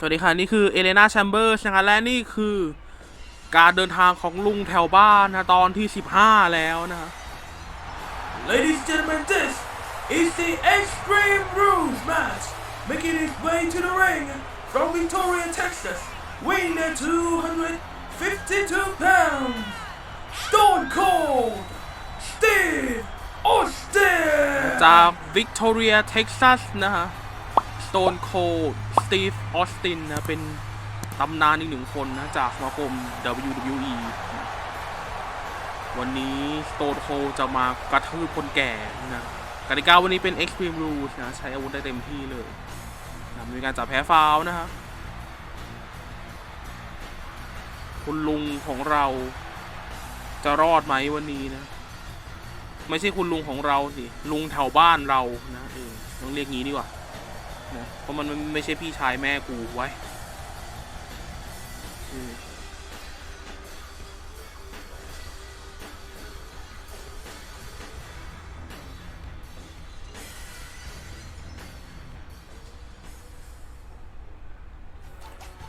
สวัสดีค่ะ นี่คือเอเลนาแชมเบอร์นะคะและนี่คือการเดินทางของลุงแถวบ้านนะตอนที่ 15 แล้วนะ Ladies and gentlemen, this is the Extreme Rules match, making its way to the ring from Victoria, Texas, weighing at 252 pounds, Stone Cold Steve Austin. จากวิกตอเรียเท็กซัสนะฮะ Stone Cold Steve Austin นะเป็นตำนานอีกหนึ่งคนนะจากสมาคม WWE วันนี้ Stone Cold จะมากระทืบคนแก่นะกติกาวันนี้เป็น Extreme Rules นะใช้อาวุธได้เต็มที่เลยนะมีการจับแพ้ฟาวล์นะฮะคุณลุงของเราจะรอดไหมวันนี้นะ ไม่ใช่คุณลุงของเราสิ ลุงแถวบ้านเรานะเออต้องเรียกงี้ดีกว่า นะเพราะมันไม่ไม่ใช่พี่ชายแม่กูไว้เออ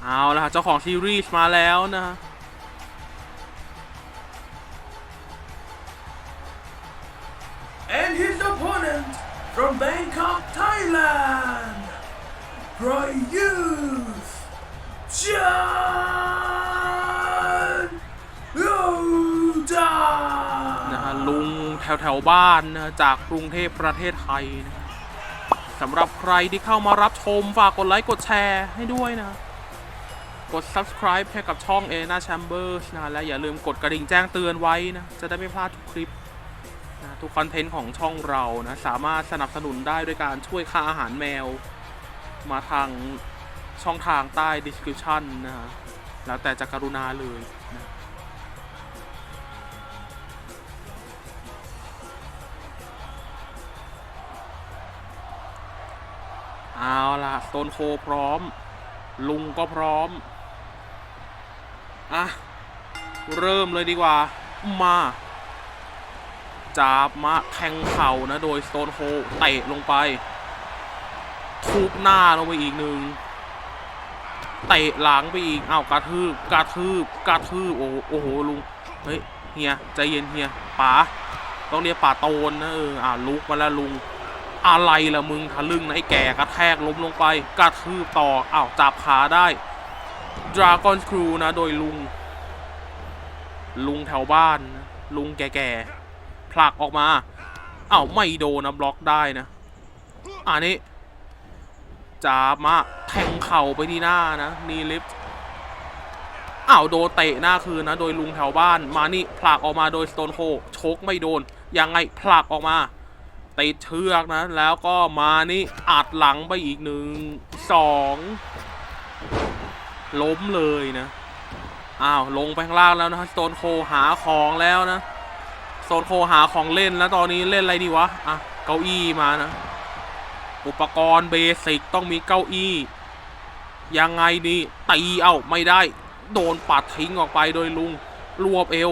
เอาละเจ้าของซีรีส์มาแล้วนะฮะ And his opponent from Bangkok, Thailand, Prayuth Chan นะฮะลุงแถวแถวบ้านนะจากกรุงเทพประเทศไทยนะสำหรับใครที่เข้ามารับชม ฝากกดไลค์กดแชร์ให้ด้วยนะ กด subscribe ให้กับช่อง a n a Chambers นะและอย่าลืมกดกระดิ่งแจ้งเตือนไว้นะ จะได้ไม่พลาดทุกคลิปนะทุกคอนเทนต์ของช่องเรานะ สามารถสนับสนุนได้ด้วยการช่วยค่าอาหารแมว มาทางช่องทางใต้ description นะฮะ แล้วแต่จะกรุณาเลยนะเอาล่ะโซนโคพร้อม ลุงก็พร้อม อะ เริ่มเลยดีกว่า มาจับมาแทงเข่านะ โดยสโตนโคเตะลงไป ทุบหน้าลงไปอีกหนึ่งเตะหลังไปอีก เอากระทืบกระทืบกระทืบโอ้โหโอ้โหลุง เฮ้ยเฮียใจเย็นเฮียป๋าต้องเรียกป๋าโตนนะเอออ่าลุกมาแล้วลุง อะไรล่ะมึงทะลึ่งนะไอ้แก่กระแทกล้มลงไปกระทืบต่ออ้าวจับขาได้ Dragon Screw นะโดยลุง ลุงแถวบ้านนะลุงแก่ๆผลักออกมาอ้าวไม่โดนนะบล็อกได้นะอันนี้ จับมาแทงเข่าไปที่หน้านะนีลิฟต์อ้าวโดนเตะหน้าคืนนะ โดยลุงแถวบ้านมานี่ผลักออกมาโดยสโตนโคชกไม่โดน ยังไงผลักออกมาติดเชือกนะ แล้วก็มานี่อัดหลังไปอีกหนึ่งสองล้มเลยนะ อ้าวลงไปข้างล่างแล้วนะสโตนโคหาของแล้วนะสโตนโคหาของเล่นแล้วตอนนี้เล่นอะไรดีวะ อะ เก้าอี้มานะ อุปกรณ์เบสิกต้องมีเก้าอี้ ยังไงดีตีเอ้าไม่ได้ โดนปัดทิ้งออกไปโดยลุงรวบเอว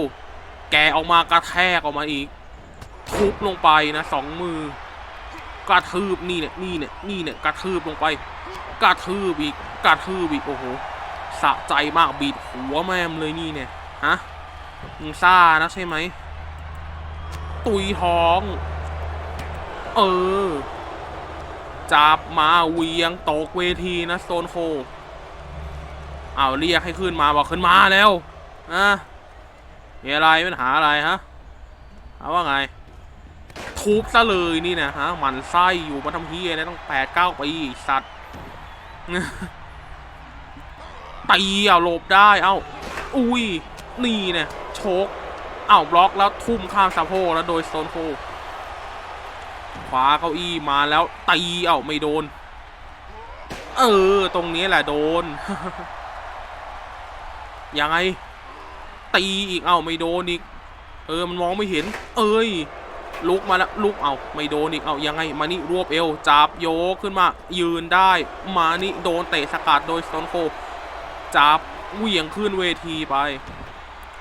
แกออกมากระแทกออกมาอีก ทุบลงไปนะสองมือกระทืบนี่เนี่ยนี่เนี่ยนี่เนี่ยกระทืบลงไปกระทืบอีกกระทืบอีกโอ้โหสะใจมากบีดหัวแม่มเลยนี่เนี่ยฮะมึงซ่านะใช่ไหมตุยท้อง เออ จับมาเวียงตกเวทีนะโซนโคเอาเรียกให้ขึ้นมาบอกขึ้นมาแล้วอะมีอะไรปัญหาอะไรฮะเอาว่าไงทุบซะเลยนี่นะฮะหมันไส้อยู่มาทำเฮียนะต้องแปดเก้าปีสัตว์ตีเอาหลบได้เอ้าอุ้ยนี่เนี่ยโชกเอาบล็อกแล้วทุ่มข้ามสะโพกแล้วโดยโซนโค ขวาเก้าอี้มาแล้วตีเอ้าไม่โดน เออ ตรงนี้แหละโดน ยังไง ตีอีกเอ้าไม่โดนอีก เออมันมองไม่เห็น เอ้ยลุกมาแล้วลุกเอาไม่โดนอีกเอายังไงมานี่รวบเอวจับโยกขึ้นมา ยืนได้ มานี่โดนเตะสกัดโดยสโตนโคจับเหวี่ยงขึ้นเวทีไป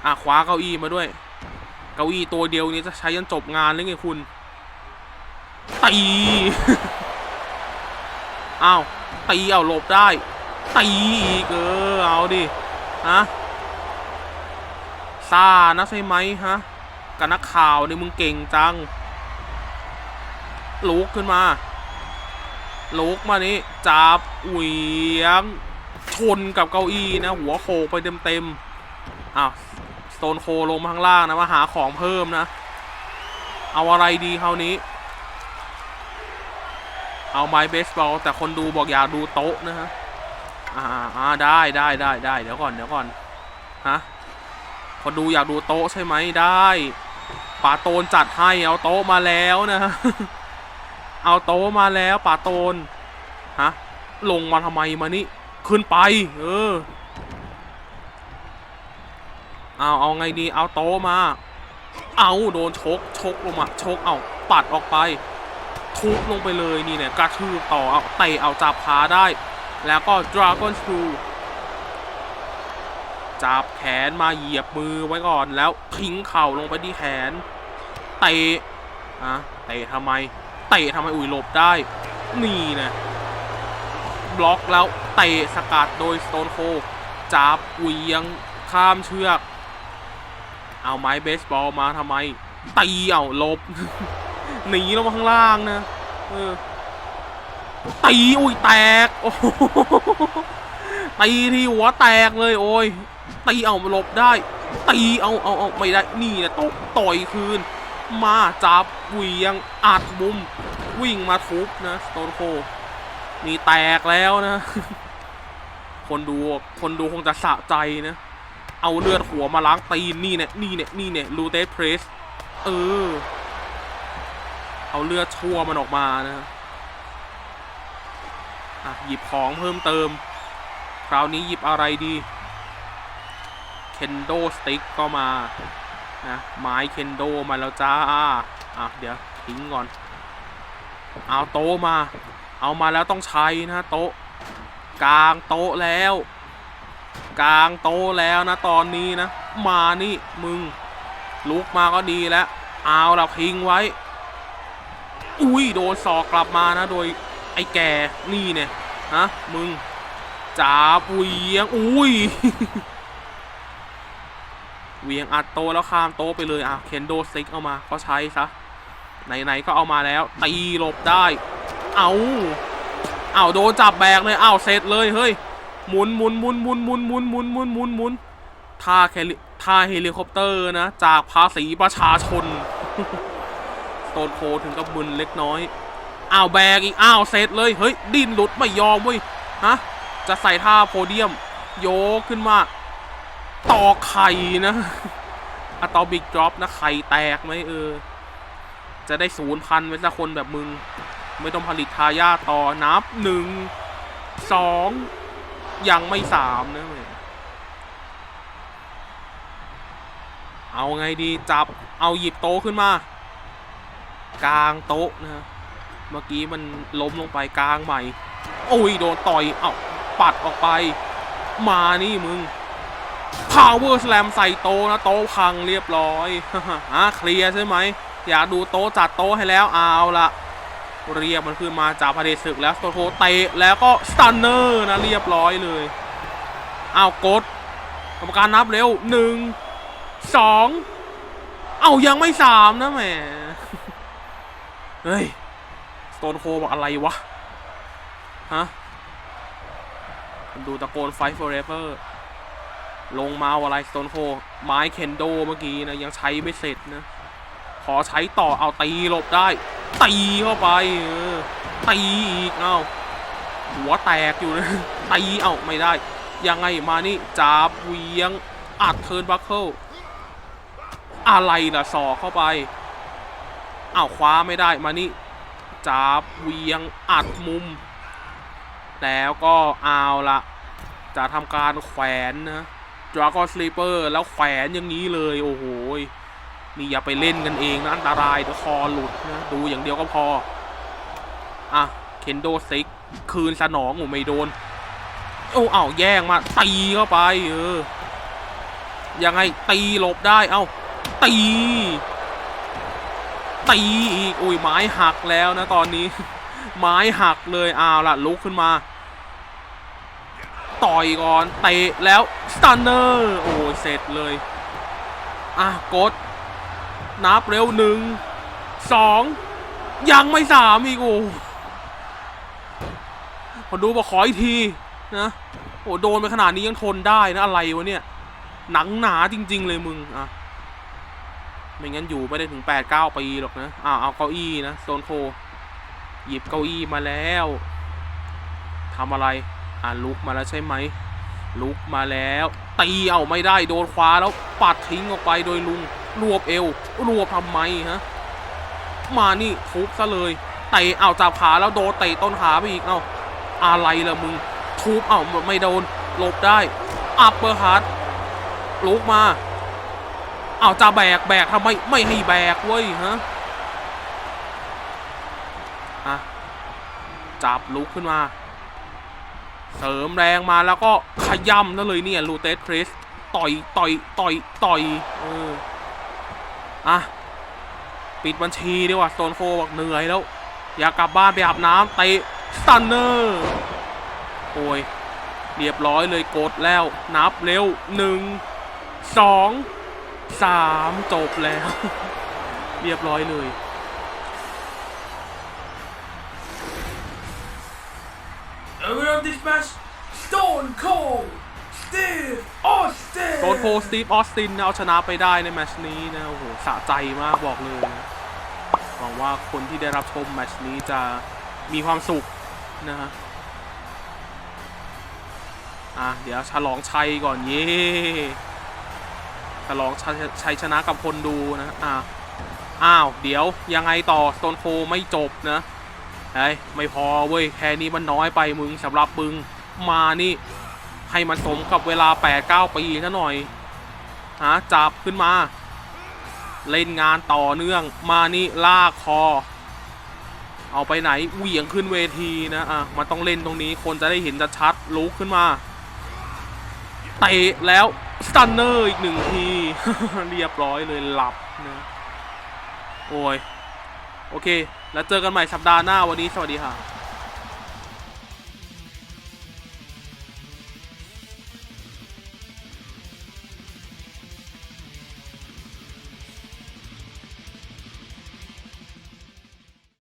อะคว้าเก้าอี้มาด้วย เก้าอี้ตัวเดียวนี้จะใช้ยันจบงานหรือไงคุณ ตีอ้าวตีเอาหลบได้ตีอีกเออเอาดิฮะซานะใช่ไหมฮะกับนักข่าวนี่มึงเก่งจังลุกขึ้นมาลุกมานี่จับเหวียงชนกับเก้าอี้นะ หัวโขกไปเต็มๆอ้าวโตนโคลงมาข้างล่างนะมาหาของเพิ่มนะ เอาอะไรดีคราวนี้ เอาไม้เบสบอลแต่คนดูบอกอยากดูโต๊ะนะฮะ อ่าอ่าได้ได้ได้ได้เดี๋ยวก่อนเดี๋ยวก่อน ฮะ คนดูอยากดูโต๊ะใช่ไหมได้ป่าโตนจัดให้เอาโต๊ะมาแล้วนะเอาโต๊ะมาแล้วป่าโตน ฮะ ลงมาทำไมมานี่ ขึ้นไป เออ เอาเอาไงดี เอาโต๊ะมา เอาโดนชกชกลงมาชกเอาปัดออกไป ทุบลงไปเลยนี่เนี่ยกระทืบต่อเอาเตะเอาจับขาได้ แล้วก็ Dragon Screw จับแขนมาเหยียบมือไว้ก่อนแล้วทิ้งเข่าลงไปที่แขนเตะอะเตะทำไมเตะทำไมอุ้ยหลบได้ นี่นะบล็อกแล้วเตะสกัดโดย Stone Cold จับเหวียงข้ามเชือก เอาไม้เบสบอลมาทำไมตีเอาหลบ หนีลงมาข้างล่างนะเออตีอุ้ยแตกโอ้โหตีที่หัวแตกเลยโอ้ยตีเอาหลบได้ตีเอาเอาเอาไม่ได้นี่นะตกต่อยคืน มาจับเหวียงอัดมุม วิ่งมาทุบนะสโตนโคนี่แตกแล้วนะ คนดูคนดูคงจะสะใจนะ เอาเลือดหัวมาล้างตีนนี่เนี่ยนี่เนี่ยนี่เนี่ยลูเตสเพรส เออ เอาเลือดชั่วมันออกมานะอะหยิบของเพิ่มเติม คราวนี้หยิบอะไรดีเคนโดสติ๊กก็มานะไม้เคนโดมาแล้วจ้าอะเดี๋ยวทิ้งก่อน เอาโต๊ะมา เอามาแล้วต้องใช้นะโต๊ะกลางโต๊ะแล้วกลางโต๊ะแล้วนะตอนนี้นะ มานี่มึงลุกมาก็ดีแล้ว เอาละพิงไว้ อุ้ยโดนสอกกลับมานะ โดยไอ้แกนี่เนี่ยฮะมึงจ่าปุยเวียงอุ้ยเวียงอัดโตแล้วข้ามโตไปเลยอะเคนโดซิกเอามาก็ใช้ซะไหนๆก็เอามาแล้วตีหลบได้ เอาเอาโดนจับแบกเลยเอาเสร็จเลยเฮ้ยหมุนหมุนหมุนหมุนหมุนหมุนหมุนหมุนหมุนหมุนท่าแคลิท่าเฮลิคอปเตอร์นะ จากภาษีประชาชน โตนโคถึงกับมึนเล็กน้อยอ้าวแบกอีกอ้าวเสร็จเลยเฮ้ยดิ้นหลุดไม่ยอมเว้ยฮะจะใส่ท่าโพเดียม โยกขึ้นมาต่อไข่นะอะตอบิกดรอปนะไข่แตกไหมเออ จะได้ศูนย์พันไว้สักคนแบบมึง ไม่ต้องผลิตทายาต่อนับหนึ่งสองยังไม่สามนะเว้ยเอาไงดีจับเอาหยิบโตขึ้นมา กลางโต๊ะนะฮะเมื่อกี้มันล้มลงไปกลางใหม่ โอ้ยโดนต่อยเอาปัดออกไป มานี่มึง power slam ใส่โต๊ะนะโต๊ะพังเรียบร้อยอะเคลียร์ใช่ไหม อยากดูโต๊ะจัดโต๊ะให้แล้วเอาละเรียกมันขึ้นมาจากพระเดศึกแล้วโซโทเตะแล้วก็สตันเนอร์นะเรียบร้อยเลยเอากดกรรมการนับเร็วหนึ่งสองเอายังไม่สามนะแหม เฮ้ย สโตนโคบอกอะไรวะ ฮะดูตะโกนไฟ forever ลงมาอะไรสโตนโคไม้เคนโดเมื่อกี้นะยังใช้ไม่เสร็จนะ ขอใช้ต่อเอาตีหลบได้ ตีเข้าไปออตีอีกเอาหัวแตกอยู่นะตีเอาไม่ได้ ยังไงมานี่จับเวียงอัดเทิร์นบัคเคิลอะไรล่ะสอเข้าไป อ้าวคว้าไม่ได้มานี่จับเวียงอัดมุม แล้วก็เอาละจะทำการแขวนนะดราก้อนสลีเปอร์แล้วแขวนอย่างนี้เลย โอ้โหยนี่อย่าไปเล่นกันเองนะ อันตรายเดี๋ยวคอหลุดนะดูอย่างเดียวก็พอ อะ เคนโดซิก คืนสนองโอ้ไม่โดน โอ้เอาแย่งมา ตีเข้าไป เออ ยังไงตีหลบได้ เอ้า ตี ตีอีกอุ้ยไม้หักแล้วนะตอนนี้ ไม้หักเลยอ้าวละลุกขึ้นมา ต่อยก่อนเตะแล้วสตันเนอร์โอ้ยเสร็จเลยอะกด นับเร็วหนึ่งสองยังไม่สามอีกโอ้พอดูบอกขออีกทีนะโอ้โดนไปขนาดนี้ยังทนได้นะอะไรวะเนี่ย หนังหนาจริง ๆ เลยมึงอะ ไม่งั้นอยู่ไม่ได้ถึง8 9ปีหรอกนะอ่าเอาเก้าอี้นะโซนโค หยิบเก้าอี้มาแล้วทำอะไรอ่าลุกมาแล้วใช่ไหมลุกมาแล้ว ตีเอาไม่ได้โดนคว้าแล้วปัดทิ้งออกไปโดยลุงรวบเอวรวบทำไมฮะมานี่ทุบซะเลยเตะเอาจับขาแล้วโดนเตะต้นขาไปอีกเอาอะไรล่ะมึงทุบเอาไม่โดนหลบได้อัปเปอร์ฮัตลุกมา เอาจะแบกแบกทำไมไม่ให้แบกเว้ยฮะอะจับลุกขึ้นมา เสริมแรงมาแล้วก็ขย่ำนั่นเลยเนี่ยลูเตสคริสต่อยต่อยต่อยต่อยเอออะปิดบัญชีดีกว่าโซนโฟบอกเหนื่อยแล้ว อยากกลับบ้านไปอาบน้ำเตะสันเนอร์โอ้ยเรียบร้อยเลยกดแล้วนับเร็วหนึ่งสอง สามจบแล้ว เรียบร้อยเลย The winner of this match, Stone Cold Steve Austin. โซนโฟสตีฟออสตินเอาชนะไปได้ในแมตช์นี้นะโอ้โหสะใจมากบอกเลยนะหวังว่าคนที่ได้รับชมแมตช์นี้จะมีความสุขนะฮะอะ เดี๋ยวฉลองชัยก่อนเย่ ฉลองชัยชัยชนะกับคนดูนะอะอ้าว เดี๋ยวยังไงต่อโซนโฟไม่จบนะเฮ้ไม่พอเว้ยแค่นี้มันน้อยไปมึงสำหรับมึงมานี่ ให้มันสมกับเวลา 8-9 ปีซะหน่อยฮะจับขึ้นมา เล่นงานต่อเนื่องมานี่ลากคอ เอาไปไหนเหวี่ยงขึ้นเวทีนะอะมันต้องเล่นตรงนี้คนจะได้เห็นจะชัดลุกขึ้นมาเตะแล้ว สตันเนอร์อีกหนึ่งที เรียบร้อยเลยหลับนะโอ้ย โอเค แล้วเจอกันใหม่สัปดาห์หน้าวันนี้สวัสดีค่ะ